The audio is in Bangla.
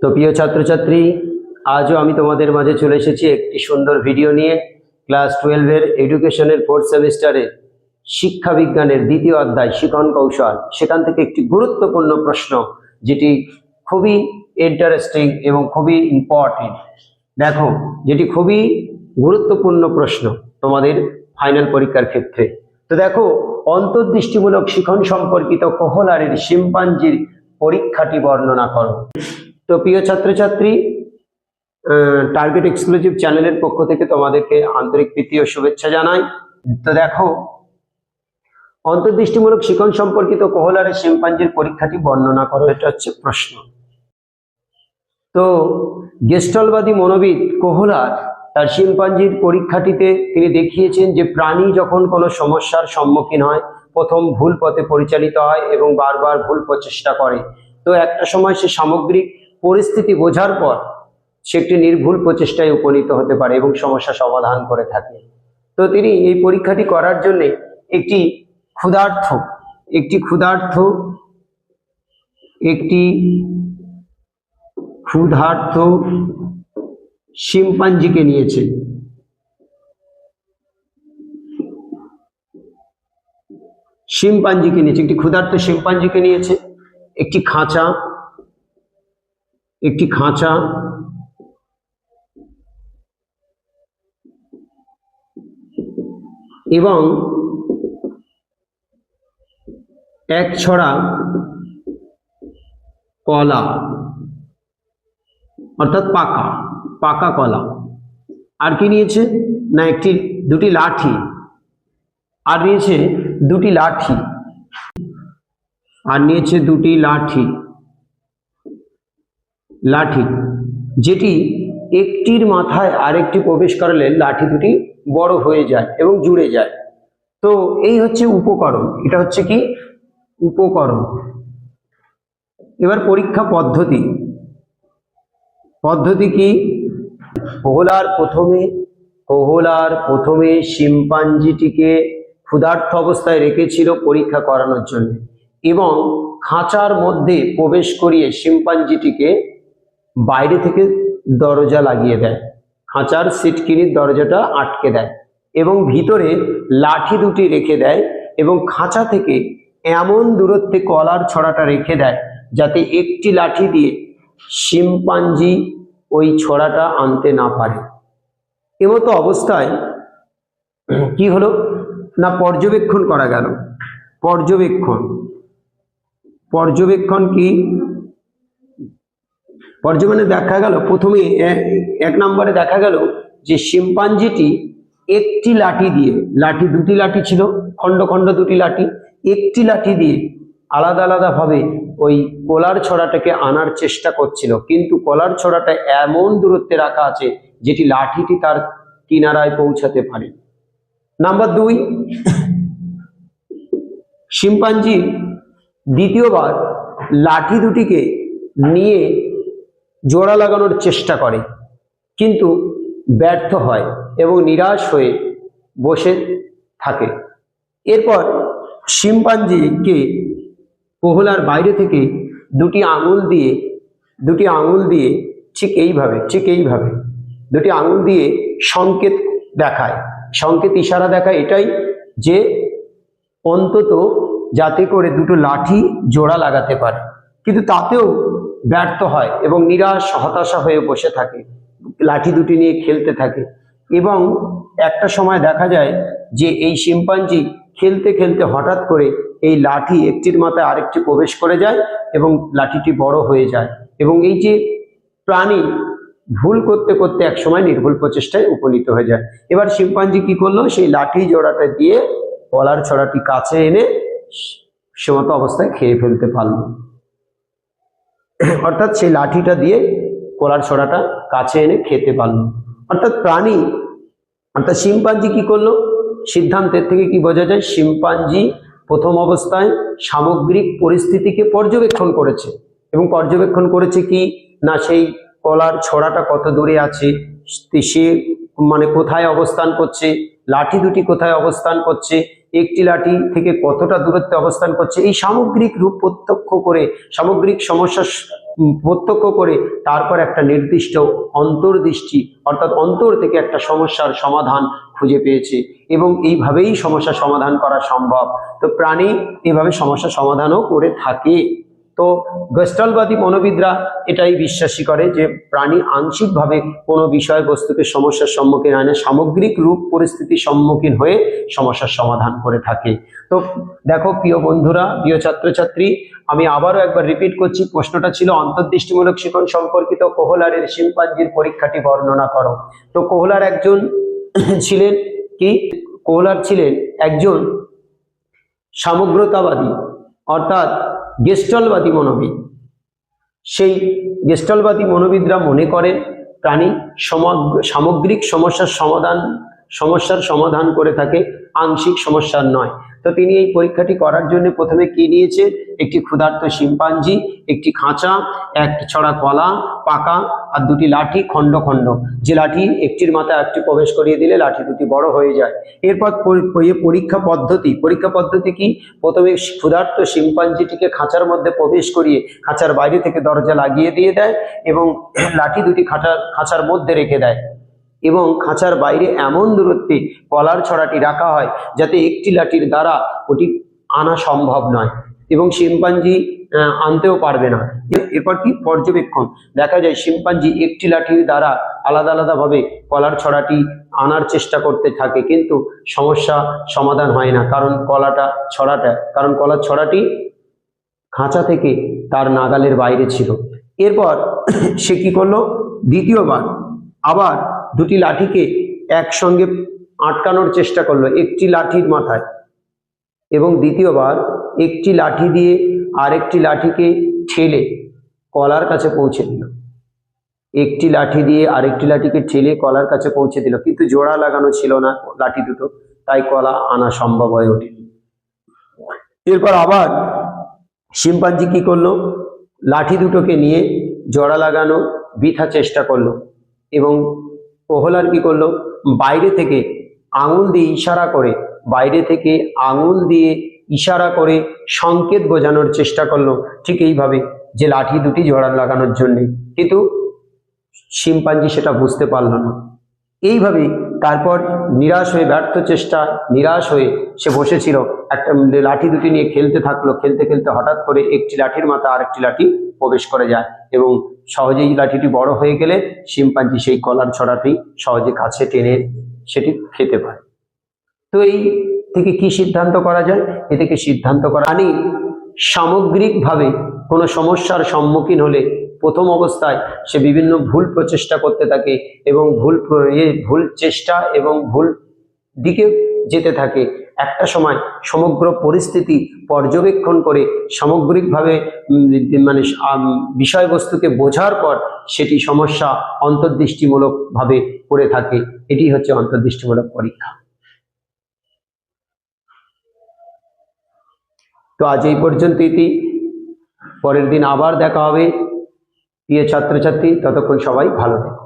তো প্রিয় ছাত্রছাত্রী, আজও আমি তোমাদের মাঝে চলে এসেছি একটি সুন্দর ভিডিও নিয়ে। ক্লাস টুয়েলভের এডুকেশনের ফোর্থ সেমিস্টারে শিক্ষা বিজ্ঞানের দ্বিতীয় অধ্যায়, শিখন কৌশল। সেখান থেকে একটি গুরুত্বপূর্ণ প্রশ্ন, যেটি খুবই ইন্টারেস্টিং এবং খুবই ইম্পর্টেন্ট দেখো, যেটি খুবই গুরুত্বপূর্ণ প্রশ্ন তোমাদের ফাইনাল পরীক্ষার ক্ষেত্রে। তো দেখো, অন্তর্দৃষ্টিমূলক শিখন সম্পর্কিত কোহলারের শিম্পাঞ্জির পরীক্ষাটি বর্ণনা করো। তো প্রিয় ছাত্রছাত্রী টার্গেট এক্সক্লুসিভ চ্যানেলের পক্ষ থেকে তোমাদেরকে আন্তরিক প্রীতি ও শুভেচ্ছা জানাই। তো দেখো, অন্তর্দৃষ্টিমূলক শিখন সম্পর্কিত কোহলারের শিম্পাঞ্জির পরীক্ষাটি বর্ণনা করো, এটা হচ্ছে প্রশ্ন। তো গেস্টলবাদী মনোবিদ কোহলার তার শিম্পাঞ্জির পরীক্ষাটিতে তিনি দেখিয়েছেন যে প্রাণী যখন কোনো সমস্যার সম্মুখীন হয়, প্রথম ভুল পথে পরিচালিত হয় এবং বারবার ভুল প্রচেষ্টা করে। তো একটা সময় সে সামগ্রিক পরিস্থিতি বোঝার পর সে একটি নির্ভুল প্রচেষ্টায় উপনীত হতে পারে এবং সমস্যা সমাধান করে থাকে। তো তিনি এই পরীক্ষাটি করার জন্য একটি ক্ষুধার্থ একটি ক্ষুধার্থ একটি ক্ষুধার্থ শিম্পাঞ্জিকে নিয়েছে। শিম্পাঞ্জিকে নিয়েছে, একটি ক্ষুধার্ত শিম্পাঞ্জিকে নিয়েছে, একটি খাঁচা একটি খাঁচা। এবং এক ছড়া কলা, অর্থাৎ পাকা পাকা কলা। আর কি নিয়েছে? না, একটি, দুটি লাঠি। আর নিয়েছে দুটি লাঠি। আর নিয়েছে দুটি লাঠি। লাঠি। যেটি একটির মাথায় আরেকটি প্রবেশ করালে লাঠি দুটি বড় হয়ে যায় এবং জুড়ে যায়। তো এই হচ্ছে উপকরণ। এটা হচ্ছে কি? উপকরণ। এবার পরীক্ষা পদ্ধতি। পদ্ধতি কি? কোহলার প্রথমে কোহলার প্রথমে শিম্পাঞ্জিটিকে ক্ষুধার্থ অবস্থায় রেখেছিল পরীক্ষা করানোর জন্য এবং খাঁচার মধ্যে প্রবেশ করিয়ে শিম্পাঞ্জিটিকে বাইরে থেকে দরজা লাগিয়ে দেয়। খাঁচার সিটকিনির দরজাটা আটকে দেয় এবং ভিতরে লাঠি দুটি রেখে দেয় এবং খাঁচা থেকে এমন দূরত্বে কলার ছড়াটা রেখে দেয় যাতে একটি লাঠি দিয়ে শিম্পাঞ্জি ওই ছড়াটা আনতে না পারে। এমতো অবস্থায় কি হলো? না, পর্যবেক্ষণ করা গেল। পর্যবেক্ষণ। পর্যবেক্ষণ কি? পর্যবেক্ষণে দেখা গেল, প্রথমে এক নম্বরে দেখা গেল যে শিম্পাঞ্জিটি একটি লাঠি দিয়ে, লাঠি দুটি লাঠি ছিল, খণ্ড খণ্ড দুটি লাঠি, একটি লাঠি দিয়ে আলাদা আলাদা ভাবে ওই কলার ছড়াটাকে আনার চেষ্টা করছিল। কিন্তু কলার ছড়াটা এমন দূরত্বে রাখা আছে যেটি লাঠিটি তার কিনারায় পৌঁছাতে পারে। নাম্বার দুই শিম্পাঞ্জি দ্বিতীয়বার লাঠি দুটিকে নিয়ে জোড়া লাগানোর চেষ্টা করে। কিন্তু ব্যর্থ হয় এবং নিরাশ হয়ে বসে থাকে। এরপর শিম্পাঞ্জিকে কোহলার বাইরে থেকে দুটি আঙুল দিয়ে, দুটি আঙুল দিয়ে ঠিক এইভাবে ঠিক এইভাবে, দুটি আঙুল দিয়ে সংকেত দেখায়। সংকেত ইশারা দেখায় এটাই যে অন্তত যাতে করে দুটো লাঠি জোড়া লাগাতে পারে। কিন্তু তাতেও ব্যর্থ হয় এবং নিরাশ, হতাশা হয়ে বসে থাকে, লাঠি দুটি নিয়ে খেলতে থাকে এবং একটা সময় দেখা যায় যে এই শিম্পাঞ্জি খেলতে খেলতে হঠাৎ করে এই লাঠি একটির মাথায় আরেকটি প্রবেশ করে যায় এবং লাঠিটি বড় হয়ে যায় এবং এই যে প্রাণী ভুল করতে করতে এক সময় নির্ভুল প্রচেষ্টায় উপনীত হয়ে যায়। এবার শিম্পাঞ্জি কি করল? সেই লাঠি জোড়াটা দিয়ে কলার ছড়াটি কাছে এনে সমত অবস্থায় খেয়ে ফেলতে পারল। অর্থাৎ সেই লাঠিটা দিয়ে কলার ছড়াটা কাছে এনে খেতে পারল। অর্থাৎ প্রাণী, অর্থাৎ শিম্পাঞ্জি কি করল? সিদ্ধান্তের থেকে কি বোঝা যায়? শিম্পাঞ্জি প্রথম অবস্থায় সামগ্রিক পরিস্থিতিকে পর্যবেক্ষণ করেছে। এবং পর্যবেক্ষণ করেছে কি? না, সেই কলার ছড়াটা কত দূরে আছে? সে মানে কোথায় অবস্থান করছে? লাঠি দুটি কোথায় অবস্থান করছে? একটি লাঠি থেকে কতটা দূরত্বে অবস্থান করছে, এই সামগ্রিক রূপ প্রত্যক্ষ করে, সামগ্রিক সমস্যা প্রত্যক্ষ করে তারপর একটা নির্দিষ্ট অন্তর্দৃষ্টি, অর্থাৎ অন্তর থেকে একটা সমস্যার সমাধান খুঁজে পেয়েছে এবং এইভাবেই সমস্যা সমাধান করা সম্ভব। তো প্রাণী এইভাবে সমস্যা সমাধানও করে থাকে। তো গেস্টালবাদী মনোবিদরা এটাই বিশ্বাসী করে যে প্রাণী আংশিকভাবে কোনো বিষয়বস্তুকে সমস্যার সম্মুখীন হয় না, সামগ্রিক রূপ পরিস্থিতির সম্মুখীন হয়ে সমস্যার সমাধান করে থাকে। তো দেখো প্রিয় বন্ধুরা, প্রিয় ছাত্রছাত্রী, আমি আবারও একবার রিপিট করছি, প্রশ্নটা ছিল অন্তর্দৃষ্টিমূলক শিখন সম্পর্কিত কোহলারের শিম্পাঞ্জির পরীক্ষাটি বর্ণনা করো। তো কোহলার একজন ছিলেন কি? কোহলার ছিলেন একজন সামগ্রতাবাদী, অর্থাৎ গেস্টলবাদী মনোবিদ। সেই গেস্টলবাদী মনোবিদরা মনে করেন, প্রাণী সমগ্র, সামগ্রিক সমস্যার সমাধান সমস্যার সমাধান করে থাকে, আংশিক সমস্যার নয়। তো তিনি এই পরীক্ষাটি করার জন্য প্রথমে কি নিয়েছে? একটি ক্ষুধার্ত শিম্পাঞ্জি, একটি খাঁচা, এক ছড়া কলা, পাকা আর দুটি লাঠি খণ্ড খণ্ড। যে লাঠি একটির মাথায় একটি প্রবেশ করিয়ে দিলে লাঠি দুটি বড় হয়ে যায়। এরপর পরীক্ষা পদ্ধতি। পরীক্ষা পদ্ধতি কি? প্রথমে ক্ষুধার্ত শিম্পাঞ্জিটিকে খাঁচার মধ্যে প্রবেশ করিয়ে খাঁচার বাইরে থেকে দরজা লাগিয়ে দিয়ে দেয় এবং লাঠি দুটি খাঁচার খাঁচার মধ্যে রেখে দেয়। এবং খাঁচার বাইরে এমন দূরত্বে কলার ছড়াটি রাখা হয় যাতে একটি লাঠির দ্বারা ওটি আনা সম্ভব নয় এবং শিম্পাঞ্জি আনতেও পারবে না। এরপর কি? পর্যবেক্ষণ। দেখা যায় শিম্পাঞ্জি একটি লাঠির দ্বারা আলাদা আলাদাভাবে কলার ছড়াটি আনার চেষ্টা করতে থাকে, কিন্তু সমস্যা সমাধান হয় না, কারণ কলাটা ছড়াটা, কারণ কলার ছড়াটি খাঁচা থেকে তার নাগালের বাইরে ছিল। এরপর সে কি করল? দ্বিতীয়বার আবার দুটি লাঠিকে একসঙ্গে আটকানোর চেষ্টা করল, একটি লাঠির মাথায়। এবং দ্বিতীয়বার একটি লাঠি দিয়ে আরেকটি লাঠিকে ঠেলে কলার কাছে পৌঁছে দিল। একটি লাঠি দিয়ে আরেকটি লাঠিকে ঠেলে কলার কাছে পৌঁছে দিল। কিন্তু জোড়া লাগানো ছিল না লাঠি দুটো, তাই কলা আনা সম্ভব হয়ে ওঠেনি। এরপর আবার শিম্পাঞ্জি কি করল? লাঠি দুটোকে নিয়ে জোড়া লাগানো বৃথা চেষ্টা করল এবং কোহলার কি করল? বাইরে থেকে আঙুল দিয়ে ইশারা করে, বাইরে থেকে আঙুল দিয়ে ইশারা করে সংকেত বোঝানোর চেষ্টা করল। ঠিক এইভাবে যে লাঠি দুটি জোড়া লাগানোর জন্যে। কিন্তু শিম্পাঞ্জি সেটা বুঝতে পারল না। এইভাবেই তারপর নিরাশ হয়ে, ব্যর্থ চেষ্টা, নিরাশ হয়ে সে বসেছিল। একটা লাঠি দুটি নিয়ে খেলতে থাকল। খেলতে খেলতে হঠাৎ করে একটি লাঠির মাথা আরেকটি লাঠি প্রবেশ করে যায় এবং সহজেই লাঠিটি বড় হয়ে গেলে শিম্পাঞ্জি সেই কলার ছড়াটি সহজে কাছে টেনে সেটি খেতে পারে। তো এই থেকে কি সিদ্ধান্ত করা যায়? এ থেকে সিদ্ধান্ত করা আনি সামগ্রিকভাবে কোনো সমস্যার সম্মুখীন হলে প্রথম অবস্থায় সে বিভিন্ন ভুল প্রচেষ্টা করতে থাকে এবং ভুল ভুল চেষ্টা এবং ভুল দিকে যেতে থাকে। একটা সময় সমগ্র পরিস্থিতি পর্যবেক্ষণ করে সামগ্রিকভাবে মানে বিষয়বস্তুকে বোঝার পর সেটি সমস্যা অন্তর্দৃষ্টিমূলকভাবে করে থাকে। এটি হচ্ছে অন্তর্দৃষ্টিমূলক পরীক্ষা। তো আজ এই পর্যন্ত পরের দিন আবার দেখা হবে। প্রিয় ছাত্রছাত্রী ততক্ষণ সবাই ভালো থেকো।